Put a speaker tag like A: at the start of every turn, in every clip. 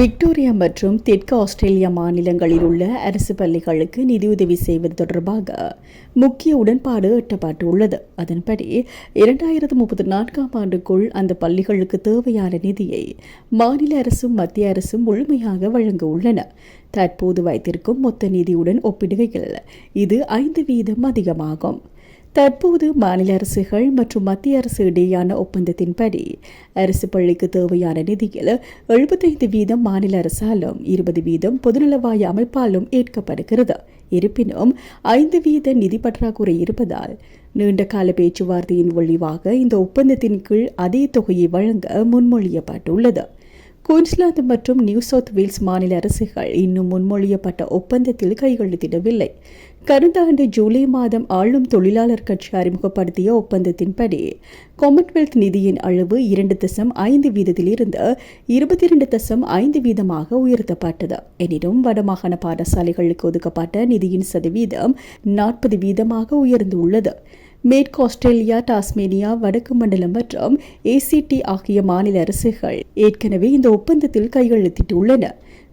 A: Victoria மற்றும் தெற்கு Australia மாநிலங்களில் உள்ள அரசு பள்ளிகளுக்கு நிதியுதவி செய்வது தொடர்பாக முக்கிய உடன்பாடு எட்டப்பட்டுள்ளது. அதன்படி இரண்டாயிரத்து முப்பத்தி நான்காம் ஆண்டுக்குள் அந்த பள்ளிகளுக்கு தேவையான நிதியை மாநில அரசும் மத்திய அரசும் முழுமையாக வழங்க உள்ளன. தற்போது வைத்திருக்கும் மொத்த நிதியுடன் ஒப்பிடுகையில் இது ஐந்து வீதம் அதிகமாகும். தற்போது மாநில அரசுகள் மற்றும் மத்திய அரசு இடையேயான ஒப்பந்தத்தின்படி அரசு பள்ளிக்கு தேவையான நிதியில் எழுபத்தைந்து வீதம் மாநில அரசாலும் இருபது வீதம் பொதுநலவாய அமைப்பாலும் ஏற்கப்படுகிறது. இருப்பினும் ஐந்து வீத நிதி பற்றாக்குறை இருப்பதால் நீண்ட கால பேச்சுவார்த்தையின் விளைவாக இந்த ஒப்பந்தத்தின் கீழ் அதே தொகையை வழங்க முன்மொழியப்பட்டுள்ளது. குயின்ஸ்லாந்து மற்றும் நியூ சவுத் வேல்ஸ் மாநில அரசுகள் இன்னும் முன்மொழியப்பட்ட ஒப்பந்தத்தில் கையெழுத்திடவில்லை. கடந்த ஆண்டு ஜூலை மாதம் ஆளும் தொழிலாளர் கட்சி அறிமுகப்படுத்திய ஒப்பந்தத்தின்படி காமன்வெல்த் நிதியின் அளவு இரண்டு தசம் ஐந்து வீதத்திலிருந்து இருபத்தி இரண்டு தசம் ஐந்து வீதமாக உயர்த்தப்பட்டது. எனினும் வடமாகாண பாடசாலைகளுக்கு ஒதுக்கப்பட்ட நிதியின் சதவீதம் நாற்பது வீதமாக உயர்ந்துள்ளது. மேற்கு ஆஸ்திரேலியா டாஸ்மேனியா வடக்கு மண்டலம் மற்றும் ஏசிடி ஆகிய மாநில அரசுகள் ஏற்கனவே இந்த ஒப்பந்தத்தில் கையெழுத்திட்டுள்ளன.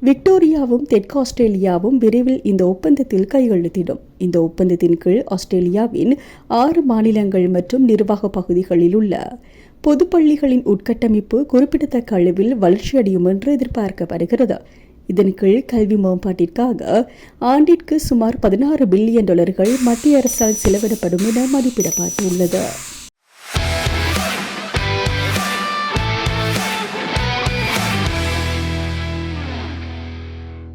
A: விக்டோரியாவும் தெற்கு ஆஸ்திரேலியாவும் விரைவில் இந்த ஒப்பந்தத்தில் கையெழுத்திடும். இந்த ஒப்பந்தத்தின் கீழ் ஆஸ்திரேலியாவின் ஆறு மாநிலங்கள் மற்றும் நிர்வாக பகுதிகளில் உள்ள பொதுப்பள்ளிகளின் உட்கட்டமைப்பு குறிப்பிடத்தக்க அளவில் வளர்ச்சியடையும் என்று எதிர்பார்க்கப்படுகிறது. இதன் கீழ் கல்வி மேம்பாட்டிற்காக ஆண்டிற்கு சுமார் பதினாறு பில்லியன் டாலர்கள் மத்திய அரசால் செலவிடப்படும் என மதிப்பிடப்பட்டுள்ளது.